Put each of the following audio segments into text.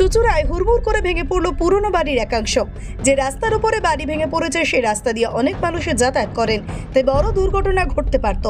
চুচুড়ায় হুড়মুড় করে ভেঙে পড়ল পুরনো বাড়ির একাংশ। যে রাস্তার উপরে বাড়ি ভেঙে পড়েছে, সেই রাস্তা দিয়ে অনেক মানুষের যাতায়াত করেন। তাই বড় দুর্ঘটনা ঘটতে পারত।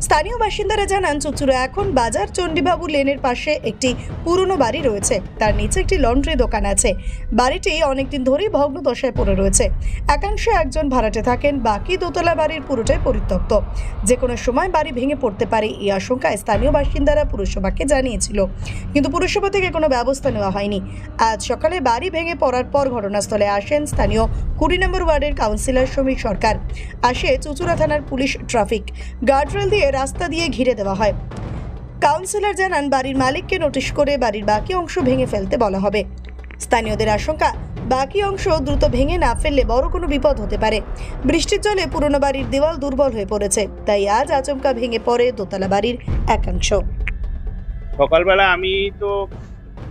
স্থানীয় বাসিন্দারা জানান, চুচুড়া এখন বাজার চণ্ডীবাবু লেনের পাশে একটি পুরনো বাড়ি রয়েছে। তার নিচে একটি লন্ড্রি দোকান আছে। বাড়িটি অনেকদিন ধরেই ভগ্ন দশায় পড়ে রয়েছে। একাংশে একজন ভাড়াটে থাকেন, বাকি দোতলা বাড়ির পুরোটাই পরিত্যক্ত। যে কোনো সময় বাড়ি ভেঙে পড়তে পারে এই আশঙ্কায় স্থানীয় বাসিন্দারা পুরসভাকে জানিয়েছিল। কিন্তু পুরসভা থেকে কোনো ব্যবস্থা নেওয়া হয়নি। আজ সকালে বাড়ি ভেঙে পড়ার পর ঘটনাস্থলে আসেন স্থানীয় কুড়ি নম্বর ওয়ার্ডের কাউন্সিলর সমীর সরকার। আসে চুচুড়া থানার পুলিশ ট্রাফিক। গার্ডরেল দিয়ে রাস্তা দিয়ে ঘিরে দেওয়া হয়। কাউন্সিলর জানান, বাড়ির মালিককে নোটিশ করে বাড়ির বাকি অংশ ভেঙে ফেলতে বলা হবে। স্থানীয়দের আশঙ্কা, বাকি অংশ দ্রুত ভেঙে না ফেললে বড় কোনো বিপদ হতে পারে। বৃষ্টির জলে পুরনো বাড়ির দেওয়াল দুর্বল হয়ে পড়েছে, তাই আজ আচমকা ভেঙে পড়ে দোতলা বাড়ির একাংশ। সকালবেলা আমি তো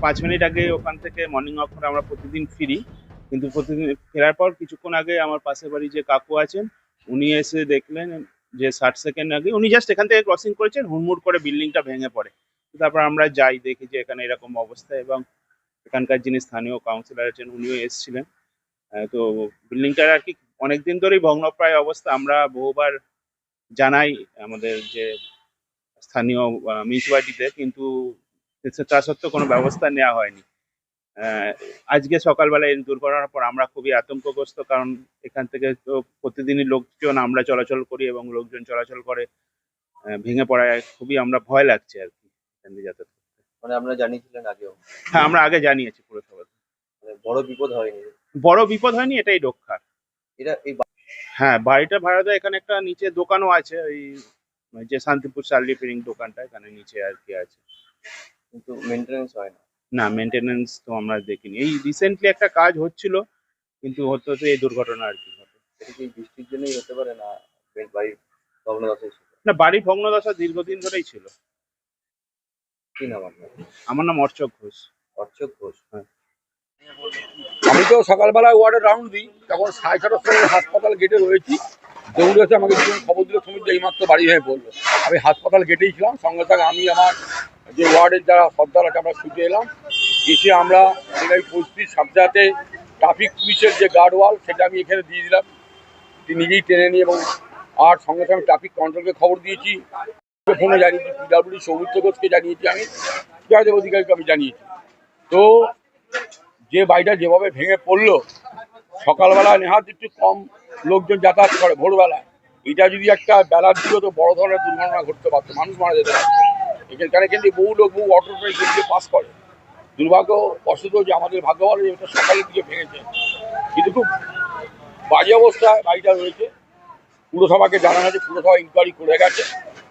পাঁচ মিনিট আগে ওখান থেকে মর্নিং ওয়াক করে আমরা প্রতিদিন ফিরি, কিন্তু প্রতিদিন ফেরার পর কিছুক্ষণ আগে আমার পাশের বাড়ি যে কাকু আছেন, উনি এসে দেখলেন যে ষাট সেকেন্ড আগে, উনি জাস্ট এখান থেকে ক্রসিং করেছেন, হুড়মুড় করে বিল্ডিংটা ভেঙে পড়ে। তারপর আমরা যাই, দেখি যে এখানে এরকম অবস্থা এবং এখানকার যিনি স্থানীয় কাউন্সিলর আছেন, উনিও এসেছিলেন। তো বিল্ডিংটার আর কি অনেকদিন ধরেই ভগ্নপ্রায় অবস্থা। আমরা বহুবার জানাই আমাদের যে স্থানীয় মিউনিসিপালিটিতে কিন্তু তা সত্ত্বেও কোনো ব্যবস্থা নেওয়া হয়নি। আজকে সকালবেলা এই দুর্ঘটনার পর আমরা খুবই আতঙ্কগ্রস্ত কারণ এখান থেকে তো প্রতিদিনই লোকজন আমরা চলাচল করি এবং লোকজন চলাচল করে ভেঙে পড়ায় খুবই আমরা ভয় লাগছে আর কি এখান দিয়ে যাতায়াত করতে। মানে আপনারা জানিয়েছিলেন আগেও? হ্যাঁ আমরা আগে জানিয়েছি পুরসভাতে। মানে বড় বিপদ হয়নি? বড় বিপদ হয়নি এটাই রক্ষার। এটা এই হ্যাঁ বাড়িটা ভাড়া দেয় এখানে একটা নিচে দোকানও আছে ওই যে শান্তিপুর চাল রিপেয়ারিং দোকানটা এখানে নিচে আর কি আছে। কিন্তু মেনটেনেন্স হয় না। না মেনটেনেন্স তো আমরা দেখিনি। এই রিসেন্টলি একটা কাজ হচ্ছিল কিন্তু হতে হতে এই দুর্ঘটনা আর কি। ঘটে কি বৃষ্টির জন্যই হতে পারে না বে- বাড়ির ভগ্নদশা ছিল? না বাড়ি ভগ্নদশা দীর্ঘদিন ধরেই ছিল। কি নাম আপনার? আমার নাম অর্চক ঘোষ। অর্চক ঘোষ হ্যাঁ। আমি তো সকালবেলায় ওয়ার্ডে রাউন্ড দিই তখন সাড়ে ছটার সময় হাসপাতাল গেটে রয়েছি। দৌড়ে এসে আমাকে যখন খবর দিল সমুদ্র এইমাত্র বাড়ি হয়ে পড়ল আমি হাসপাতাল গেটেই ছিলাম সঙ্গে সঙ্গে আমি আমার যে ওয়ার্ডের যারা সর্দার আছে আমরা ছুটে এলাম। এসে আমরা এই পরিস্থিতির সাথে সাথে ট্রাফিক পুলিশের যে গার্ড ওয়াল সেটা আমি এখানে দিয়ে দিলাম। নিজেই টেনে নিয়ে এবং আর সঙ্গে সঙ্গে ট্রাফিক কন্ট্রোলকে খবর দিয়েছি। ফোনে জানিয়েছি পিডাব্লিউডি সৌমিত্র ঘোষকে জানিয়েছি আমি, জয়দেব অধিকারীকে আমি জানিয়েছি। তো যে বাড়িটা যেভাবে ভেঙে পড়ল, সকালবেলা নেহাত একটু কম লোকজন যাতায়াত করে ভোরবেলায় এটা যদি একটা বেলার দিকে তো বড় ধরনের দুর্ঘটনা ঘটতে পারতো, মানুষ মারা যেতে পারতো। এখানে কিন্তু বহু লোক, বহু অটো দিয়ে পাস করে। দুর্ভাগ্য বশত যে আমাদের ভাগ্য ভালো যে এটা সকালের দিকে ভেঙেছে। কিন্তু খুব বাজে অবস্থায় বাড়িটা রয়েছে। পুরসভাকে জানানো আছে পুরসভা ইনকোয়ারি করে গেছে।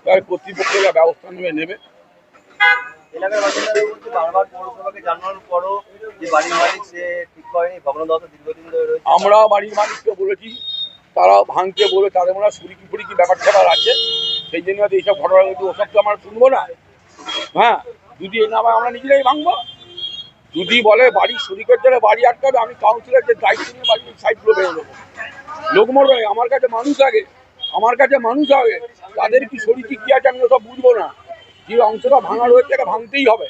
এবার কর্তৃপক্ষরা ব্যবস্থা নেবে নেবে। এলাকার বাসিন্দারা বলছে বারবার পৌরসভাকে জানানোর পরও যে বাড়ির মালিক সে ঠিক করেনি ভগ্নদশা দীর্ঘদিন ধরে রয়েছে। আমরা বাড়ির মালিককে বলেছি তারা ভাঙতে বলে তাদের মনে হয় সুরিকি ফুরিকি ব্যাপার স্যাপার আছে। সেই জন্য এইসব ঘটনা কিন্তু ওসব তো আমরা শুনব না? হ্যাঁ যদি এই না আমরা নিজেরাই ভাঙবো। যদি বলে বাড়ির শরিকের জন্য বাড়ি আটকাবে, আমি কাউন্সিলের যে দায়িত্ব নিয়ে বাড়ির সাইডগুলো ভেঙে দেবো লোক মরবে আমার কাছে মানুষ আগে, আমার কাছে মানুষ আগে। তাদের কি শরীরটি কি আছে আমি ওসব বুঝব না। যে অংশটা ভাঙা রয়েছে, এটা ভাঙতেই হবে।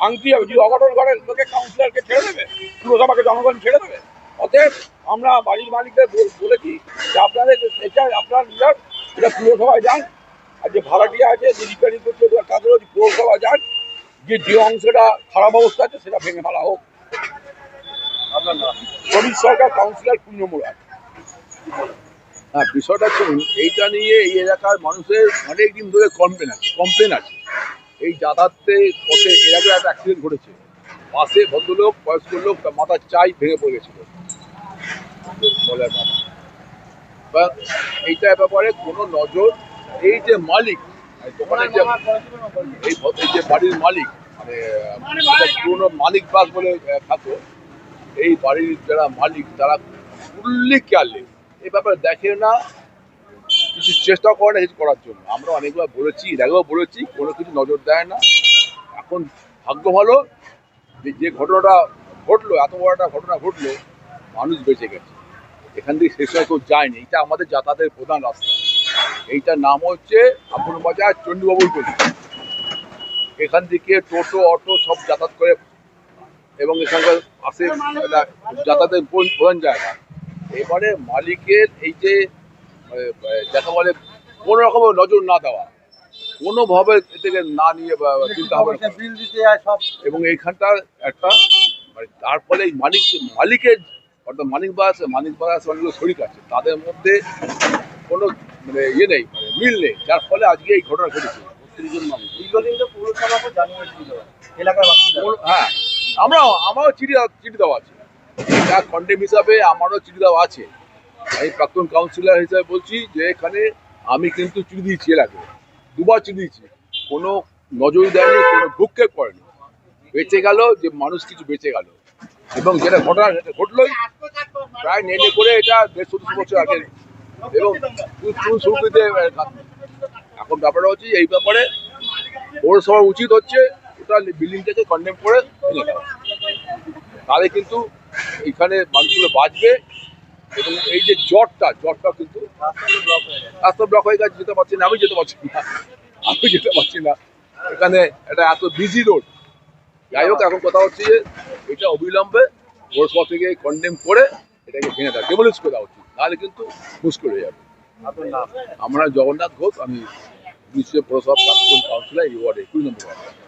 ভাঙতেই হবে। যদি অঘটন ঘটে, লোকে কাউন্সিলরকে ছেড়ে দেবে? পুরসভাকে জনগণ ছেড়ে দেবে? অতএব আমরা বাড়ির মালিকদের বলেছি যে আপনাদের এটা আপনার লিডার এটা পুরসভায় যান। আর যে ভাড়াটিয়া আছে, যে রিপেয়ারিং করছে, তাদেরও পুরসভায় যান। যে যে অংশটা খারাপ অবস্থা আছে সেটা ভেঙে ফেলা হোক। আপনার নাম? সরকার কাউন্সিলর পূর্ণ মোড়া হ্যাঁ বিষয়টা শুনুন এইটা নিয়ে এই এলাকার মানুষের অনেক দিন ধরে কমপ্লেন আছে কমপ্লেন আছে। এই যাতায়াতে পথে এর আগে একটা অ্যাক্সিডেন্ট ঘটেছে। পাশে ভদ্রলোক বয়স্ক লোক তার মাথার চাই ভেঙে পড়ে গেছিল। বলার এইটার ব্যাপারে কোনো নজর এই যে মালিক যে এই যে বাড়ির মালিক মানে পুরনো মালিক বাস বলে আহ, এই বাড়ির যারা মালিক তারা ফুললি কেয়ারলেস। এই ব্যাপারে দেখে না কিছু চেষ্টা করে না কিছু করার জন্য। আমরা অনেকবার বলেছি আগেও বলেছি কোনো কিছু নজর দেয় না। এখন ভাগ্য ভালো যে যে ঘটনাটা ঘটলো এত বড় একটা ঘটনা ঘটলো মানুষ বেঁচে গেছে। এখান থেকে শেষ হয় কেউ যায়নি। এটা আমাদের যাতায়াতের প্রধান রাস্তা। এইটার নাম হচ্ছে আপন বাজার চণ্ডীবাবুর গলি। এখান থেকে টোটো অটো সব যাতায়াত করে এবং এখানকার পাশে একটা যাতায়াতের প্রধান- জায়গা। এবারে মালিকের এই যে যাকে বলে কোনো রকম নজর না দেওয়া কোনোভাবে থেকে না নিয়ে চিন্তা সব। এবং এইখানটার একটা মানে তার ফলে এই মালিক মালিকের অর্থাৎ মানিক বাস মানিক বাস অনেকগুলো শরিক আছে। তাদের মধ্যে কোনো মানে ইয়ে নেই মানে মিল নেই। যার ফলে আজকে এই ঘটনা ঘটেছে। হ্যাঁ আমরাও আমারও চিঠি চিঠি দেওয়া আছে। এটা কন্টেম হিসাবে আমারও চিঠি দেওয়া আছে। আমি প্রাক্তন কাউন্সিলর হিসাবে বলছি যে এখানে আমি কিন্তু চিঠি দিয়েছি এলাকে দুবার চিঠি দিয়েছি। কোনো নজর দেয়নি কোনো ভ্রুক্ষেপ করেনি। বেঁচে গেল যে মানুষ কিছু বেঁচে গেল। এবং যেটা ঘটনা ঘটলোই প্রায় নেনে করে এটা দেড়শো দুশো বছর আগে এখন ব্যাপারটা হচ্ছে এই ব্যাপারে পৌরসভার উচিত হচ্ছে টোটাল বিল্ডিংটাকে কন্ডেম করে দেওয়া। তাহলে কিন্তু এখানে মানুষগুলো বাঁচবে এবং এই যে জ্বরটা জ্বরটা কিন্তু রাস্তা ব্লক হয়ে গেছে। যেতে পারছি না, আমি যেতে পারছি না, আমি যেতে পারছি না। এখানে এটা এত বিজি রোড যাই হোক, এখন কথা হচ্ছে যে এটা অবিলম্বে পৌরসভা থেকে কন্ডেম করে এটাকে ভেঙে দেওয়া। ডেমোলিশ করে দেওয়া তাহলে কিন্তু মুশকিল হয়ে যাবে। আমরা জগন্নাথ ঘোষ আমি বিশ্ব প্রসাদ প্রাক্তন কাউন্সিলর এই ওয়ার্ডে কুড়ি নম্বর ওয়ার্ডে